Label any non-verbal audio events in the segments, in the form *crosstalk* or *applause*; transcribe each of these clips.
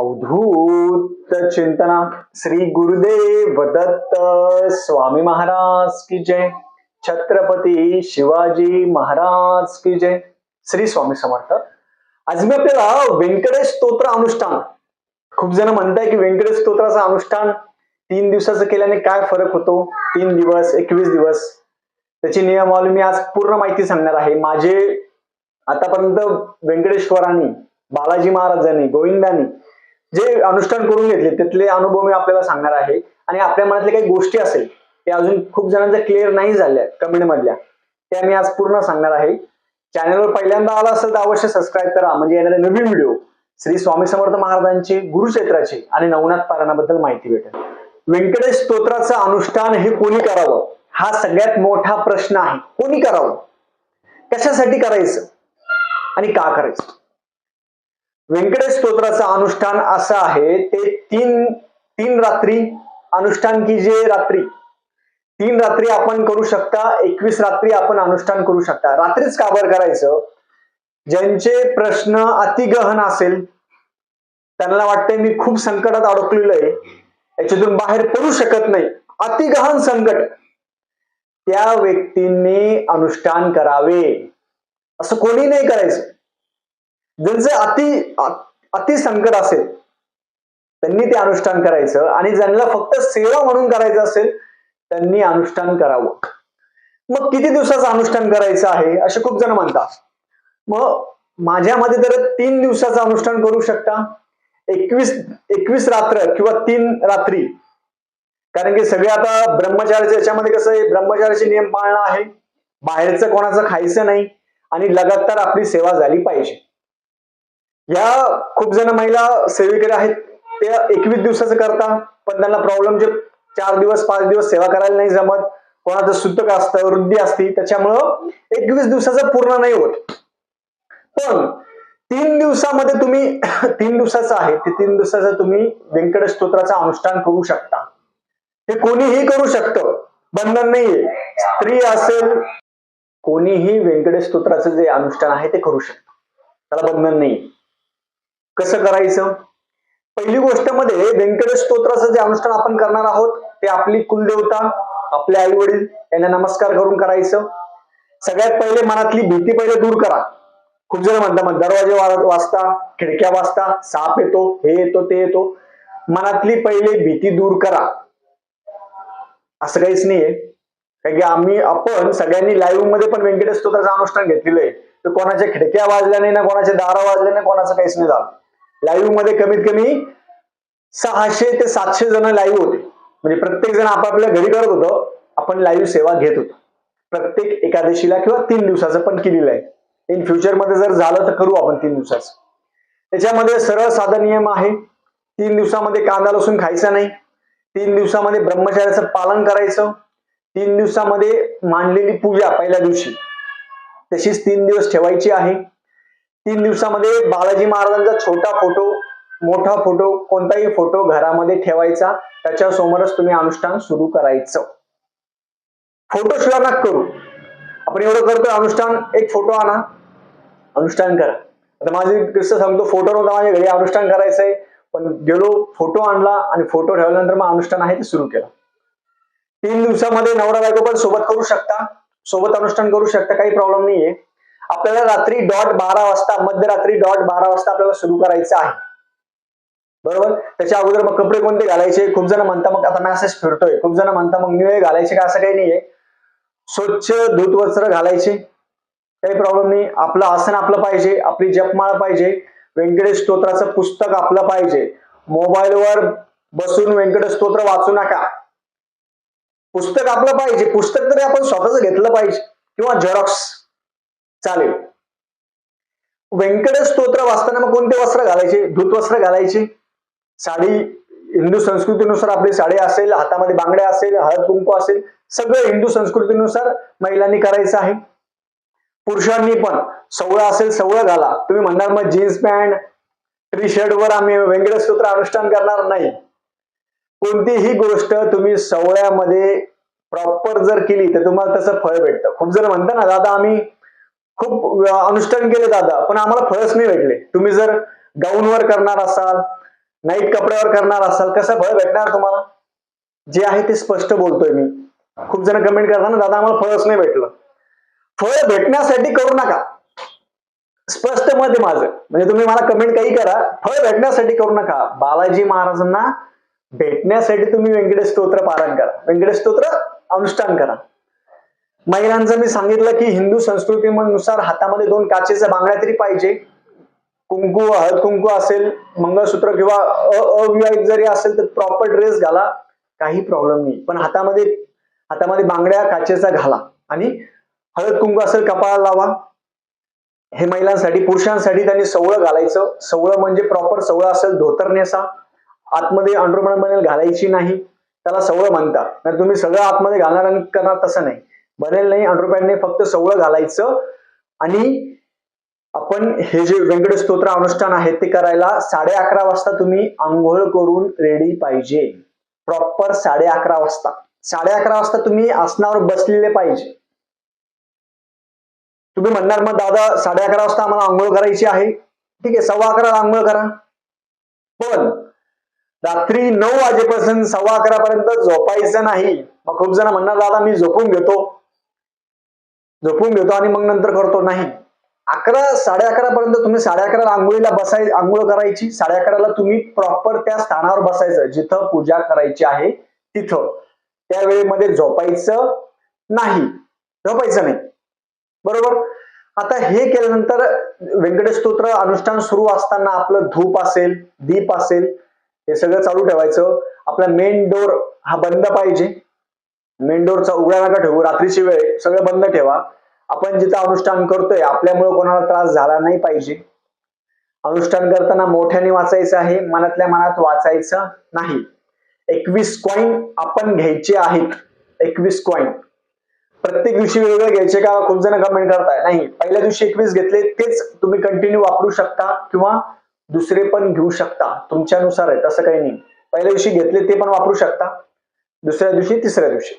अवधूत चिंतना। श्री गुरुदेव दत्त स्वामी महाराज की जय। छत्रपती शिवाजी महाराज की जय। श्री स्वामी समर्थ। आज मी आपल्याला व्यंकटेश स्तोत्र अनुष्ठान खूप जण म्हणताय की व्यंकटेश स्तोत्राचं अनुष्ठान तीन दिवसाचं केल्याने काय फरक होतो? तीन दिवस एकवीस दिवस. त्याची नियमावली मी आज पूर्ण माहिती सांगणार आहे. माझे आतापर्यंत व्यंकटेश्वरांनी बालाजी महाराजांनी गोविंदांनी जे अनुष्ठान करून घेतले त्यातले अनुभव मी आपल्याला सांगणार आहे. आणि आपल्या मनातल्या काही गोष्टी असेल त्या अजून खूप जणांच्या क्लिअर नाही झाल्या कमेंट मधल्या. त्या मी आज पूर्ण सांगणार आहे. चॅनलवर पहिल्यांदा आला असेल तर अवश्य सबस्क्राईब करा. म्हणजे येणारे नवीन व्हिडिओ श्री स्वामी समर्थ महाराजांचे गुरुक्षेत्राचे आणि नवनाथ पारायणाबद्दल माहिती भेटेल. व्यंकटेश स्तोत्राचं अनुष्ठान हे कोणी करावं? हा सगळ्यात मोठा प्रश्न आहे. कोणी करावं? कशासाठी करायचं? आणि का करायचं? व्यंकटेश स्तोत्राचं अनुष्ठान असं आहे ते तीन तीन रात्री अनुष्ठान की जे रात्री? तीन रात्री आपण करू शकता एकवीस रात्री आपण अनुष्ठान करू शकता. रात्रीच काबर करायचं? ज्यांचे प्रश्न अतिगहन असेल त्यांना वाटतंय मी खूप संकटात अडकलेलो आहे याच्यातून बाहेर पडू शकत नाही. अतिगहन संकट. त्या व्यक्तींनी अनुष्ठान करावे. असं कोणी नाही करायचं. ज्यांचं अति अति संकट असेल त्यांनी ते अनुष्ठान करायचं आणि ज्यांना फक्त सेवा म्हणून करायचं असेल त्यांनी अनुष्ठान करावं. मग किती दिवसाचं अनुष्ठान करायचं आहे असे खूप जण म्हणतात. मग माझ्या मते तर तीन दिवसाचं अनुष्ठान करू शकता. एकवीस एकवीस रात्र किंवा तीन रात्री. कारण की सगळे आता ब्रह्मचार्याच्या याच्यामध्ये कसं आहे ब्रह्मचार्याचे नियम पाळणं आहे. बाहेरचं कोणाचं खायचं नाही आणि लगातार आपली सेवा झाली पाहिजे. या खूप जण महिला सेविकेर आहेत. त्या एकवीस दिवसाचं करता पण त्यांना प्रॉब्लेम जे चार दिवस पाच दिवस सेवा करायला नाही जमत. कोणाचं सुतक असतं वृद्धी असती त्याच्यामुळं एकवीस दिवसाचं पूर्ण नाही होत. पण तीन दिवसामध्ये तुम्ही *coughs* तीन दिवसाचं आहे. ते तीन दिवसाचं तुम्ही व्यंकट स्तोत्राचं अनुष्ठान करू शकता. हे कोणीही करू शकतं. बंधन नाहीये. स्त्री असेल कोणीही व्यंकटेश स्तोत्राचं जे अनुष्ठान आहे ते करू शकतं. त्याला बंधन नाही कसं करायचं? पहिली गोष्टमध्ये व्यंकटेश स्तोत्राचं जे अनुष्ठान आपण करणार आहोत ते आपली कुलदेवता आपले आई वडील यांना नमस्कार करून करायचं. सगळ्यात पहिले मनातली भीती पहिले दूर करा. खूप जण म्हणतात मग दरवाजे वा- वाजता खिडक्या वाजता साप येतो हे येतो ते येतो. मनातली पहिले भीती दूर करा. असं काहीच नाहीये. कारण की आम्ही आपण सगळ्यांनी लाईव्हमध्ये पण व्यंकटेश स्तोत्राचं अनुष्ठान घेतलेलं आहे. तर कोणाच्या खिडक्या वाजल्या नाही ना कोणाच्या दारा वाजल्या नाही कोणाचं काहीच नाही झालं. लाईव्हमध्ये कमीत कमी सहाशे ते सातशे जण लाईव्ह होते. म्हणजे प्रत्येक जण आपापल्या घरी करत होतो. आपण लाईव्ह सेवा घेत होतो. प्रत्येक एकादशीला किंवा तीन दिवसाचं पण केलेलं आहे. इन फ्युचरमध्ये जर झालं तर करू आपण तीन दिवसाचं. त्याच्यामध्ये सरळ साधा नियम आहे. तीन दिवसामध्ये कांदा लसूण खायचा नाही. तीन दिवसामध्ये ब्रह्मचार्याचं पालन करायचं. तीन दिवसामध्ये मांडलेली पूजा पहिल्या दिवशी. तशीच तीन दिवस ठेवायची आहे. तीन दिवसामध्ये बालाजी महाराजांचा छोटा फोटो मोठा फोटो कोणताही फोटो घरामध्ये ठेवायचा. त्याच्या समोरच तुम्ही अनुष्ठान सुरू करायचं. फोटो शिवाय नका करू. आपण एवढं करतोय अनुष्ठान एक फोटो आणा. अनुष्ठान करा. आता माझी किस्सा सांगतो फोटो नव्हता माझ्या घरी अनुष्ठान करायचंय. पण गेलो फोटो आणला आणि फोटो ठेवल्यानंतर मग अनुष्ठान आहे ते सुरू केलं. तीन दिवसामध्ये नवरा बायको पण सोबत करू शकता. सोबत अनुष्ठान करू शकता काही प्रॉब्लेम नाहीये. आपल्याला रात्री डॉट बारा वाजता मध्यरात्री डॉट बारा वाजता आपल्याला सुरू करायचं आहे. बरोबर? त्याच्या अगोदर मग कपडे कोणते घालायचे? खूप जण म्हणता मग आता मॅसेज फिरतोय. खूप जण म्हणता मग निळे घालायचे का? असं काही नाहीये. स्वच्छ धूत वस्त्र घालायचे. काही प्रॉब्लेम नाही. आपलं आसन आपलं पाहिजे. आपली जपमाळ पाहिजे. व्यंकटेश स्तोत्राचं पुस्तक आपलं पाहिजे. मोबाईलवर बसून व्यंकटेश स्तोत्र वाचू नका. पुस्तक आपलं पाहिजे. पुस्तक तरी आपण स्वतःच घेतलं पाहिजे. किंवा झेरॉक्स चालेल. व्यंकट स्तोत्र वाचताना मग कोणते वस्त्र घालायचे? धूत वस्त्र घालायचे? साडी हिंदू संस्कृतीनुसार आपली साडी असेल हातामध्ये बांगड्या असेल हळद कुंकू असेल सगळं हिंदू संस्कृतीनुसार महिलांनी करायचं आहे. पुरुषांनी पण सवळं असेल सवळं घाला. तुम्ही म्हणणार मग जीन्स पॅन्ट टी शर्ट वर आम्ही व्यंकट स्तोत्र अनुष्ठान करणार नाही. कोणतीही गोष्ट तुम्ही सवळ्यामध्ये प्रॉपर जर केली तर तुम्हाला तसं फळ भेटतं. खूप जर म्हणता ना दादा आम्ही खूप अनुष्ठान केले दादा पण आम्हाला फळच नाही भेटले. तुम्ही जर गाऊनवर करणार असाल नाईट कपड्यावर करणार असाल कसं फळ भेटणार तुम्हाला? जे आहे ते स्पष्ट बोलतोय मी. खूप जण कमेंट करताना दादा आम्हाला फळच नाही भेटलं. फळ भेटण्यासाठी करू नका. स्पष्ट मत आहे माझं. म्हणजे तुम्ही मला कमेंट काही करा फळ भेटण्यासाठी करू नका. बालाजी महाराजांना भेटण्यासाठी तुम्ही व्यंकटेश स्तोत्र पालन करा. व्यंकटेश स्तोत्र अनुष्ठान करा. महिलांचं मी सांगितलं की हिंदू संस्कृतीनुसार हातामध्ये दोन काचेच्या बांगड्या तरी पाहिजे. कुंकू हळद कुंकू असेल मंगळसूत्र किंवा अविवाहित जरी असेल तर प्रॉपर ड्रेस घाला. काही प्रॉब्लेम नाही. पण हातामध्ये हातामध्ये बांगड्या काचेचा घाला. आणि हळद कुंकू असेल कपाळाला लावा. हे महिलांसाठी पुरुषांसाठी त्यांनी सवळं घालायचं. सवळं म्हणजे प्रॉपर सवळं असेल धोतर नेसा. आतमध्ये अंडरमन बनेल घालायची नाही. त्याला सवळं म्हणतात. नाही तुम्ही सगळं आतमध्ये घालणार आणि करणार तसं नाही. बनेल नाही अंडरपॅन्ट फक्त सवळ घालायचं. आणि आपण हे जे व्यंकट स्तोत्र अनुष्ठान आहे ते करायला साडे अकरा वाजता तुम्ही आंघोळ करून रेडी पाहिजे. प्रॉपर साडे अकरा वाजता. साडे अकरा वाजता तुम्ही आसनावर बसलेले पाहिजे. तुम्ही म्हणणार मग दादा साडे अकरा वाजता आम्हाला आंघोळ करायची आहे. ठीक आहे सव्वा अकरा आंघोळ करा. पण रात्री नऊ वाजेपासून सव्वा अकरा पर्यंत झोपायचं नाही. मग खूप जण म्हणणार दादा मी झोपून घेतो. झोपून घेतो आणि मग नंतर करतो. नाही. अकरा साडे अकरा पर्यंत तुम्ही साडे अकराला आंघोळीला बसाय आंघोळ करायची. साडे अकराला तुम्ही प्रॉपर त्या स्थानावर बसायचं. जिथं पूजा करायची आहे तिथं. त्या वेळेमध्ये झोपायचं नाही. झोपायचं नाही. बरोबर? आता हे केल्यानंतर व्यंकटेश स्तोत्र अनुष्ठान सुरू असताना आपलं धूप असेल दीप असेल हे सगळं चालू ठेवायचं. आपला मेन डोर हा बंद पाहिजे. मेन डोरचा उघडा नका ठेवू रात्रीची वेळ सगळं बंद ठेवा. आपण जिथं अनुष्ठान करतोय आपल्यामुळे कोणाला त्रास झाला नाही पाहिजे. अनुष्ठान करताना मोठ्याने वाचायचं आहे मनातल्या मनात वाचायचं नाही. एकवीस कॉईन आपण घ्यायचे आहेत. एकवीस कॉईन प्रत्येक दिवशी वेगवेगळे घ्यायचे का? खूप जण कमेंट करताय? नाही. पहिल्या दिवशी एकवीस घेतले तेच तुम्ही कंटिन्यू वापरू शकता किंवा दुसरे पण घेऊ शकता. तुमच्यानुसार आहे तसं काही नाही. पहिल्या दिवशी घेतले ते पण वापरू शकता. दुसऱ्या दिवशी तिसऱ्या दिवशी.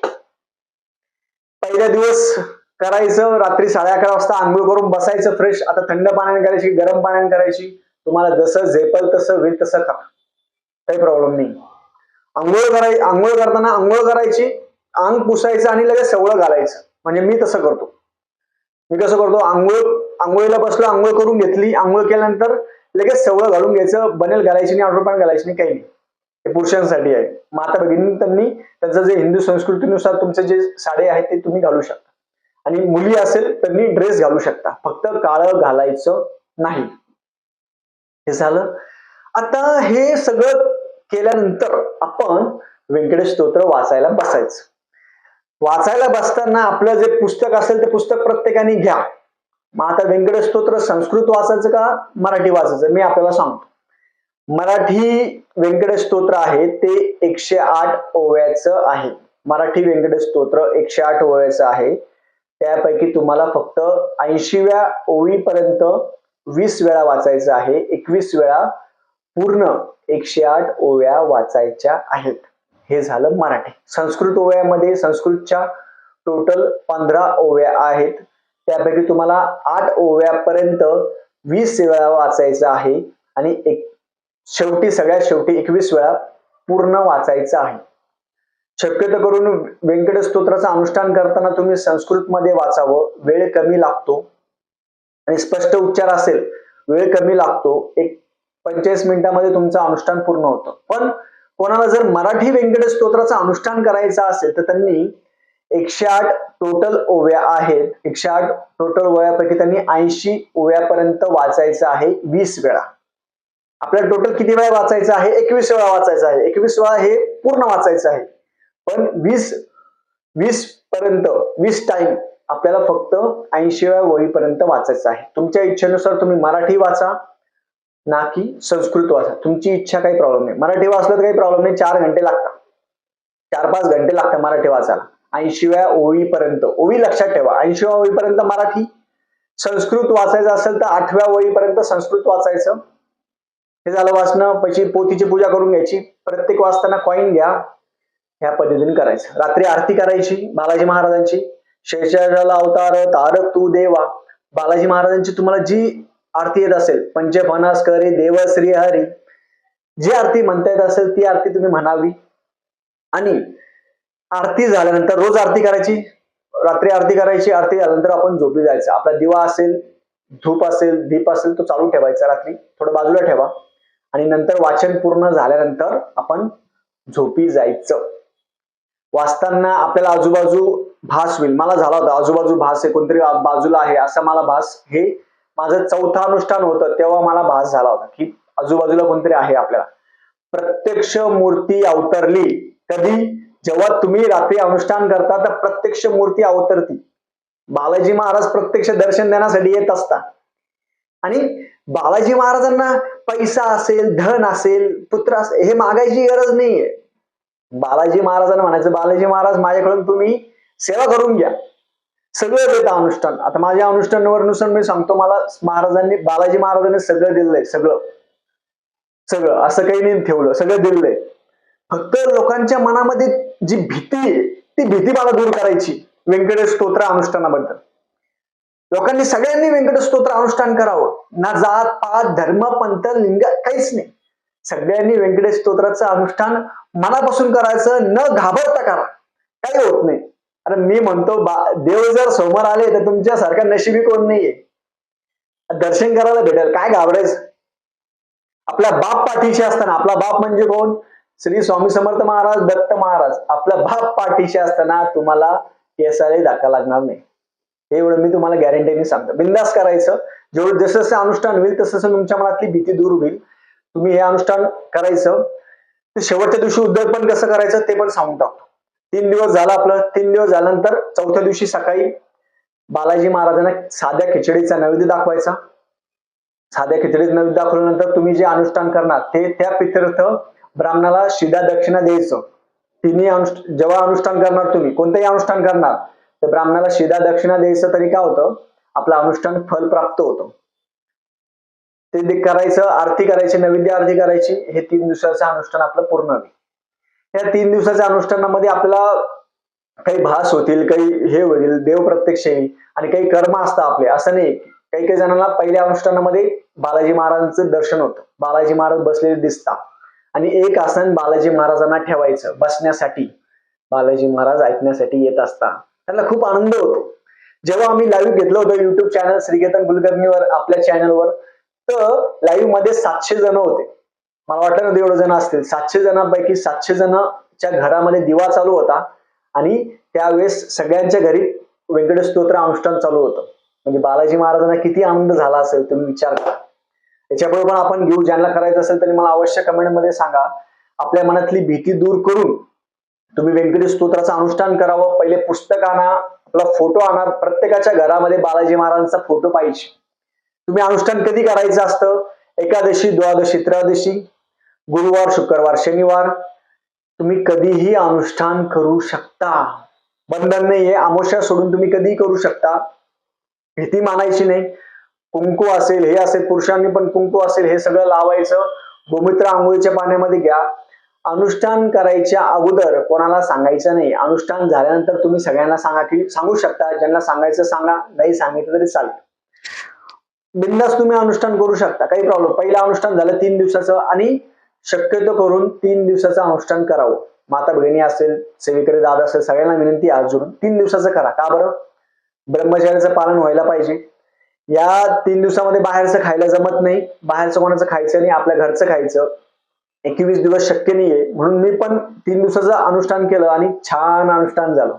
पहिल्या दिवस करायचं रात्री साडे अकरा वाजता आंघोळ करून बसायचं फ्रेश आता थंड पाण्याने करायची गरम पाण्याने करायची. तुम्हाला जसं झेपल तसं होईल तसं खा. काही प्रॉब्लेम नाही. आंघोळ कराय आंघोळ करताना आंघोळ करायची अंग पुसायचं आणि लगेच सवळं घालायचं. म्हणजे मी तसं करतो. मी कसं करतो? आंघोळ आंघोळीला बसलो आंघोळ करून घेतली. आंघोळ केल्यानंतर लगेच सवळं घालून घ्यायचं. बनेल घालायची नाही ऑर्डर पण घालायची नाही काही नाही. हे पुरुषांसाठी आहे. माता भगिनी त्यांनी त्यांचं जे हिंदू संस्कृतीनुसार तुमचे जे साडे आहेत ते तुम्ही घालू शकता. आणि मुली असेल त्यांनी ड्रेस घालू शकता. फक्त काळं घालायचं नाही. हे झालं. आता हे सगळं केल्यानंतर आपण व्यंकटेश स्तोत्र वाचायला बसायचं. वाचायला बसताना आपलं जे पुस्तक असेल ते पुस्तक प्रत्येकाने घ्या. मग आता व्यंकटेश स्तोत्र संस्कृत वाचायचं का मराठी वाचायचं? मी आपल्याला सांगतो. मराठी व्यंकट स्तोत्र आहे ते एकशे आठ ओव्याचं आहे. मराठी व्यंकट स्तोत्र एकशे आठ ओव्याचं आहे. त्यापैकी तुम्हाला फक्त ऐंशीव्या ओळीपर्यंत वीस वेळा वाचायचं आहे. एकवीस वेळा पूर्ण एकशे आठ ओव्या वाचायच्या आहेत. हे झालं मराठी. संस्कृत ओव्यामध्ये संस्कृतच्या टोटल पंधरा ओव्या आहेत. त्यापैकी तुम्हाला आठ ओव्यापर्यंत वीस वेळा वाचायचं आहे आणि एक शेवटी सगळ्यात शेवटी एकवीस वेळा पूर्ण वाचायचं आहे. शक्यतो करून व्यंकट स्तोत्राचं अनुष्ठान करताना तुम्ही संस्कृतमध्ये वाचावं. वेळ कमी लागतो. आणि स्पष्ट उच्चार असेल वेळ कमी लागतो. एक पंचेचाळीस मिनिटामध्ये तुमचं अनुष्ठान पूर्ण होतं. पण कोणाला जर मराठी व्यंकट स्तोत्राचं अनुष्ठान करायचं असेल तर त्यांनी एकशे आठ टोटल ओव्या आहेत. एकशे आठ टोटल ओव्यापैकी त्यांनी ऐंशी ओव्यापर्यंत वाचायचं आहे वीस वेळा. आपल्याला टोटल किती वेळा वाचायचं आहे? एकवीस वेळा वाचायचं आहे. एकवीस वेळा हे पूर्ण वाचायचं आहे. पण वीस वीस पर्यंत वीस टाइम आपल्याला फक्त ऐंशी वेळा वळीपर्यंत वाचायचं आहे. तुमच्या इच्छेनुसार तुम्ही मराठी वाचा ना की संस्कृत वाचा. तुमची इच्छा काही प्रॉब्लेम नाही. मराठी वाचलं तर काही प्रॉब्लेम नाही. चार घंटे लागतात. चार पाच घंटे लागतात मराठी वाचायला. ऐंशीव्या ओळीपर्यंत ओळी लक्षात ठेवा. ऐंशीव्या ओळीपर्यंत मराठी संस्कृत वाचायचं असेल तर आठव्या ओळीपर्यंत संस्कृत वाचायचं. हे झालं वाचणं पैसे पोथीची पूजा करून घ्यायची. प्रत्येक वाचताना कॉईन घ्या. ह्या पद्धतीने करायचं. रात्री आरती करायची बालाजी महाराजांची. शेषाला अवतार तारक तू देवा. बालाजी महाराजांची तुम्हाला जी आरती येत असेल पंचफणास करे देव श्री हरी. जी आरती म्हणता येत असेल ती आरती तुम्ही म्हणावी. आणि आरती झाल्यानंतर रोज आरती करायची. रात्री आरती करायची. आरती झाल्यानंतर आपण झोपी जायचं. आपला दिवा असेल धूप असेल दीप असेल तो चालू ठेवायचा रात्री. थोडं बाजूला ठेवा. आणि नंतर वाचन पूर्ण झाल्यानंतर आपण झोपी जायचं. वाचताना आपल्याला आजूबाजू भास होईल. मला झाला होता आजूबाजू भास आहे कोणतरी बाजूला आहे असा मला भास हे माझं चौथा अनुष्ठान होतं तेव्हा मला भास झाला होता की आजूबाजूला कोणतरी आहे आपल्याला. प्रत्यक्ष मूर्ती अवतरली कधी जेव्हा तुम्ही रात्री अनुष्ठान करता तर प्रत्यक्ष मूर्ती अवतरती. बालाजी महाराज प्रत्यक्ष दर्शन देण्यासाठी येत असता आणि बालाजी महाराजांना पैसा असेल धन असेल पुत्र असेल हे मागायची गरज नाहीये. बालाजी महाराजांना म्हणायचं बालाजी महाराज माझ्याकडून तुम्ही सेवा करून घ्या. सगळं देतं अनुष्ठान. आता माझ्या अनुष्ठानावरनुसार मी सांगतो मला महाराजांनी बालाजी महाराजांनी सगळं दिलंय सगळं. सगळं. असं काही नाही ठेवलं सगळं दिलंय. फक्त लोकांच्या मनामध्ये जी भीती आहे ती भीती मला दूर करायची. व्यंकटेश स्तोत्र अनुष्ठानाबद्दल. लोकांनी सगळ्यांनी व्यंकट स्तोत्र अनुष्ठान करावं. ना जात पात धर्म पंथ लिंग काहीच नाही. सगळ्यांनी व्यंकटेश स्तोत्राचं अनुष्ठान मनापासून करायचं न घाबरता करा. काही होत नाही. अरे मी म्हणतो बा- देव जर समोर आले तर तुमच्यासारखा नशिबी कोण नाहीये. दर्शन करायला भेटेल. काय घाबरायचं? आपल्या बाप पाठीशी असताना आपला बाप म्हणजे कोण? श्री स्वामी समर्थ महाराज दत्त महाराज. आपला बाप पाठीशी असताना तुम्हाला केसाला धक्का लागणार नाही. हे एवढं मी तुम्हाला गॅरंटीने सांगतो. बिंदास करायचं. जेवढं जसं जसं अनुष्ठान होईल तसं तसं तुमच्या मनातली भीती दूर होईल. तुम्ही हे अनुष्ठान करायचं. शेवटच्या दिवशी उद्यापन कसं करायचं ते पण सांगून टाकतो. तीन दिवस झाला आपलं. तीन दिवस झाल्यानंतर चौथ्या दिवशी सकाळी बालाजी महाराजांना साध्या खिचडीचा नैवेद्य दाखवायचा. साध्या खिचडीचा नैवेद्य दाखवल्यानंतर तुम्ही जे अनुष्ठान करणार ते त्या पितर्थ ब्राह्मणाला शिदा दक्षिणा द्यायचं. तिन्ही अनुष्ठ जेव्हा अनुष्ठान करणार तुम्ही कोणतंही अनुष्ठान करणार तर ब्राह्मणाला शिदा दक्षिणा द्यायचं तरी काय होतं? आपलं अनुष्ठान फल प्राप्त होतं. ते करायचं आरती करायची नैवेद्य आरती करायची हे तीन दिवसाचं अनुष्ठान आपलं पूर्ण होईल. या तीन दिवसाच्या अनुष्ठानामध्ये आपल्याला काही भास होतील काही हे होईल देव प्रत्यक्ष येईल आणि काही कर्म असतात आपले. असं नाही. काही काही जणांना पहिल्या अनुष्ठानामध्ये बालाजी महाराजांचं दर्शन होतं. बालाजी महाराज बसलेले दिसतात. आणि एक आसन बालाजी महाराजांना ठेवायचं बसण्यासाठी. बालाजी महाराज ऐकण्यासाठी येत असतात. त्यांना खूप आनंद होतो. जेव्हा आम्ही लाईव्ह घेतलं होतं युट्यूब चॅनल श्रीकेतन कुलकर्णीवर आपल्या चॅनलवर तर लाईव्हमध्ये सातशे जण होते. मला वाटलं ना एवढे जण असतील. सातशे जणांपैकी सातशे जणच्या घरामध्ये दिवा चालू होता आणि त्यावेळेस सगळ्यांच्या घरी व्यंकटेश स्तोत्र अनुष्ठान चालू होतं. म्हणजे बालाजी महाराजांना किती आनंद झाला असेल तुम्ही विचार करा. याच्यापुढे पण आपण घेऊ ज्यांना करायचं असेल तरी मला अवश्य कमेंटमध्ये सांगा. आपल्या मनातली भीती दूर करून तुम्ही व्यंकटेश स्तोत्राचं अनुष्ठान करावं पहिले पुस्तक आणा आपला फोटो आणा. प्रत्येकाच्या घरामध्ये बालाजी महाराजांचा फोटो पाहिजे. तुम्ही अनुष्ठान कधी करायचं असतं? एकादशी द्वादशी त्रयोदशी गुरुवार शुक्रवार शनिवार. तुम्ही कधीही अनुष्ठान करू शकता. बंधन नाहीये अमावस्या सोडून तुम्ही कधीही करू शकता. भीती मानायची नाही. कुंकू असेल हे असेल पुरुषांनी पण कुंकू असेल हे सगळं लावायचं. गोमित्र आंघोळीच्या पाण्यामध्ये घ्या. अनुष्ठान करायच्या अगोदर कोणाला सांगायचं नाही. अनुष्ठान झाल्यानंतर तुम्ही सगळ्यांना सांगा की सांगू शकता. ज्यांना सांगायचं सांगा. नाही सांगितलं तरी चालेल. बिंदास तुम्ही अनुष्ठान करू शकता. काही प्रॉब्लेम पहिलं अनुष्ठान झालं तीन दिवसाचं आणि शक्यतो करून तीन दिवसाचं अनुष्ठान करावं. माता बहिणी असेल सेविकरी दादा असेल सगळ्यांना विनंती अजून आज तीन दिवसाचं करा. का बरं? ब्रह्मचार्याचं पालन व्हायला पाहिजे. या तीन दिवसामध्ये बाहेरचं खायला जमत नाही. बाहेरचं कोणाचं खायचं नाही. आपल्या घरचं खायचं. एकवीस दिवस शक्य नाहीये. म्हणून मी पण तीन दिवसाचं अनुष्ठान केलं आणि छान अनुष्ठान झालं.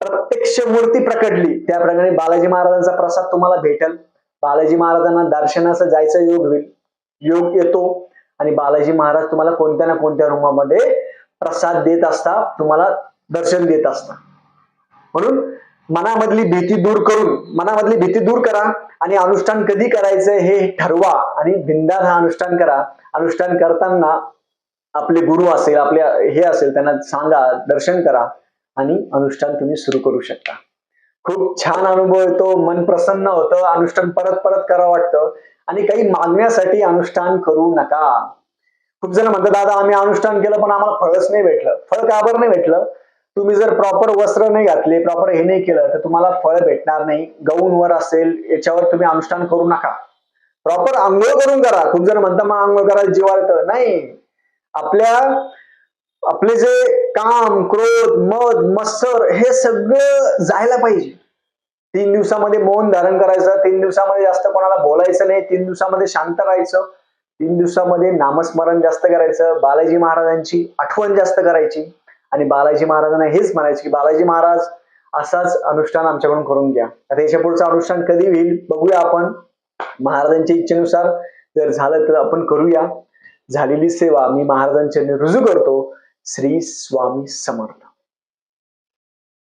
प्रत्यक्ष मूर्ती प्रकटली. त्याप्रमाणे बालाजी महाराजांचा प्रसाद तुम्हाला भेटेल. बालाजी महाराजांना दर्शनाचा जायचा योग होईल योग येतो. आणि बालाजी महाराज तुम्हाला कोणत्या ना कोणत्या रूमामध्ये प्रसाद देत असता तुम्हाला दर्शन देत असता म्हणून मनामधली भीती दूर करून मनामधली भीती दूर करा आणि अनुष्ठान कधी करायचं हे ठरवा आणि बिंदास हा अनुष्ठान करा. अनुष्ठान करताना आपले गुरु असेल आपले हे असेल त्यांना सांगा दर्शन करा आणि अनुष्ठान तुम्ही सुरू करू शकता. खूप छान अनुभव येतो मन प्रसन्न होतं अनुष्ठान परत परत करावं वाटतं आणि काही मागण्यासाठी अनुष्ठान करू नका. खूप जण म्हणतात दादा आम्ही अनुष्ठान केलं पण आम्हाला फळच नाही भेटलं. फळ का बरं नाही भेटलं? तुम्ही जर प्रॉपर वस्त्र नाही घातले प्रॉपर हे नाही केलं तर तुम्हाला फळ भेटणार नाही. गौन वर असेल याच्यावर तुम्ही अनुष्ठान करू नका. प्रॉपर आंघोळ करून करा. खूप जण म्हणता मग आंघोळ करा जीवावर तर नाही. आपल्या आपले जे काम क्रोध मद मत्सर हे सगळं जायला पाहिजे. तीन दिवसामध्ये मौन धारण करायचं तीन दिवसामध्ये जास्त कोणाला बोलायचं नाही तीन दिवसामध्ये शांत राहायचं तीन दिवसामध्ये नामस्मरण जास्त करायचं बालाजी महाराजांची आठवण जास्त करायची. आणि बालाजी महाराजांना हेच म्हणायचे की बालाजी महाराज असाच अनुष्ठान आमच्याकडून करून घ्या. आता याच्या पुढचं अनुष्ठान कधी होईल बघूया आपण. महाराजांच्या इच्छेनुसार जर झालं तर आपण करूया. झालेली सेवा मी महाराजांच्या रुजू करतो. श्री स्वामी समर्थ.